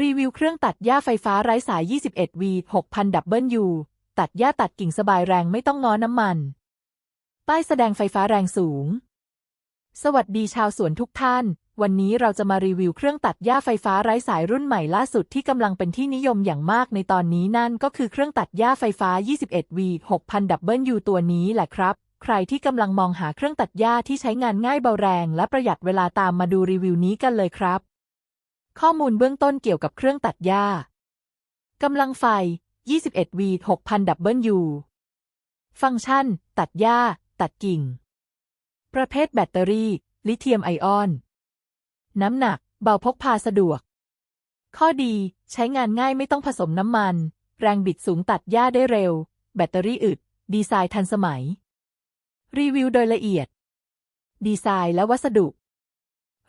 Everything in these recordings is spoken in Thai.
รีวิวเครื่องตัดหญ้าไฟฟ้าไร้สาย 21V 6000ดับเบิลยูตัดหญ้าตัดกิ่งสบายแรงไม่ต้องง้อน้ำมัน ป้ายแสดงไฟฟ้าแรงสูง สวัสดีชาวสวนทุกท่าน วันนี้เราจะมารีวิวเครื่องตัดหญ้าไฟฟ้าไร้สายรุ่นใหม่ล่าสุดที่กำลังเป็นที่นิยมอย่างมากในตอนนี้นั่นก็คือเครื่องตัดหญ้าไฟฟ้า 21V 6000ดับเบิลยูตัวนี้แหละครับ ใครที่กำลังมองหาเครื่องตัดหญ้าที่ใช้งานง่ายเบาแรง และประหยัดเวลาตามมาดูรีวิวนี้กันเลยครับ ข้อมูลเบื้องต้นเกี่ยวกับเครื่องตัดหญ้ากำลังไฟ 21V 6000ดับเบิลยูฟังก์ชัน ตัดหญ้า ตัดกิ่ง ประเภทแบตเตอรี่ ลิเธียมไอออน น้ำหนัก เบาพกพาสะดวก ข้อดีใช้งานง่ายไม่ต้องผสมน้ำมัน แรงบิดสูงตัดหญ้าได้เร็ว แบตเตอรี่อึด ดีไซน์ทันสมัย รีวิวโดยละเอียด ดีไซน์และวัสดุ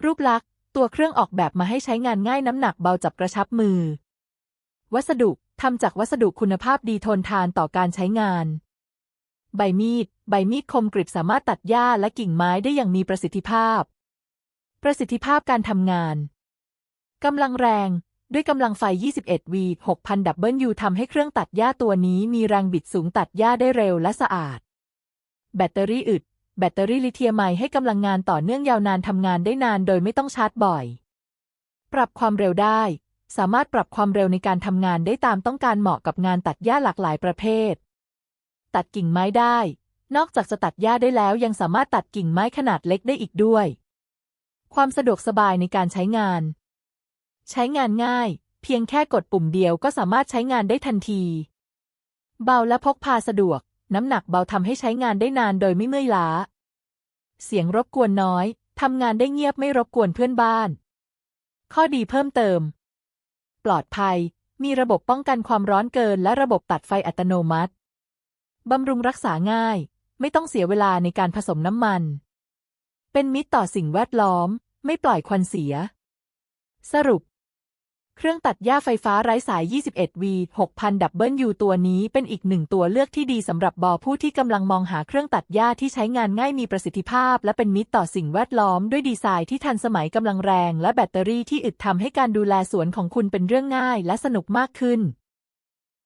รูปลักษณ์ ตัวเครื่องออกแบบมาให้ใช้งานง่ายน้ำหนักเบาจับกระชับมือ วัสดุทำจากวัสดุคุณภาพดีทนทานต่อการใช้งาน ใบมีด ใบมีดคมกริบสามารถตัดหญ้าและกิ่งไม้ได้อย่างมีประสิทธิภาพ ประสิทธิภาพการทำงานกำลังแรง ด้วยกำลังไฟ 21V 6000ดับเบิลยูทำให้เครื่องตัดหญ้าตัวนี้มีแรงบิดสูงตัดหญ้าได้เร็วและสะอาด แบตเตอรี่อึด แบตเตอรี่ลิเธียมไอให้กำลังงานต่อเนื่องยาวนานทำงานได้นานโดยไม่ต้องชาร์จบ่อย ปรับความเร็วได้ สามารถปรับความเร็วในการทำงานได้ตามต้องการเหมาะกับงานตัดหญ้าหลากหลายประเภท ตัดกิ่งไม้ได้ นอกจากจะตัดหญ้าได้แล้วยังสามารถตัดกิ่งไม้ขนาดเล็กได้อีกด้วย ความสะดวกสบายในการใช้งาน ใช้งานง่าย เพียงแค่กดปุ่มเดียวก็สามารถใช้งานได้ทันที เบาและพกพาสะดวก น้ำหนักเบาทำให้ใช้งานได้นานโดยไม่เมื่อยล้า เสียงรบกวนน้อยทำงานได้เงียบไม่รบกวนเพื่อนบ้าน ข้อดีเพิ่มเติม ปลอดภัย มีระบบป้องกันความร้อนเกิน และระบบตัดไฟอัตโนมัติบำรุงรักษาง่าย ไม่ต้องเสียเวลาในการผสมน้ำมัน เป็นมิตรต่อสิ่งแวดล้อม ไม่ปล่อยควันเสีย สรุป เครื่องตัดหญ้าไฟฟ้าไร้สาย 21V 6000ดับเบิลยูตัวนี้เป็นอีกหนึ่งตัวเลือกที่ดีสำหรับบอผู้ที่กำลังมองหาเครื่องตัดหญ้าที่ใช้งานง่ายมีประสิทธิภาพ และเป็นมิตรต่อสิ่งแวดล้อมด้วยดีไซน์ที่ทันสมัยกำลังแรง และแบตเตอรี่ที่อึดทำให้การดูแลสวนของคุณเป็นเรื่องง่าย และสนุกมากขึ้น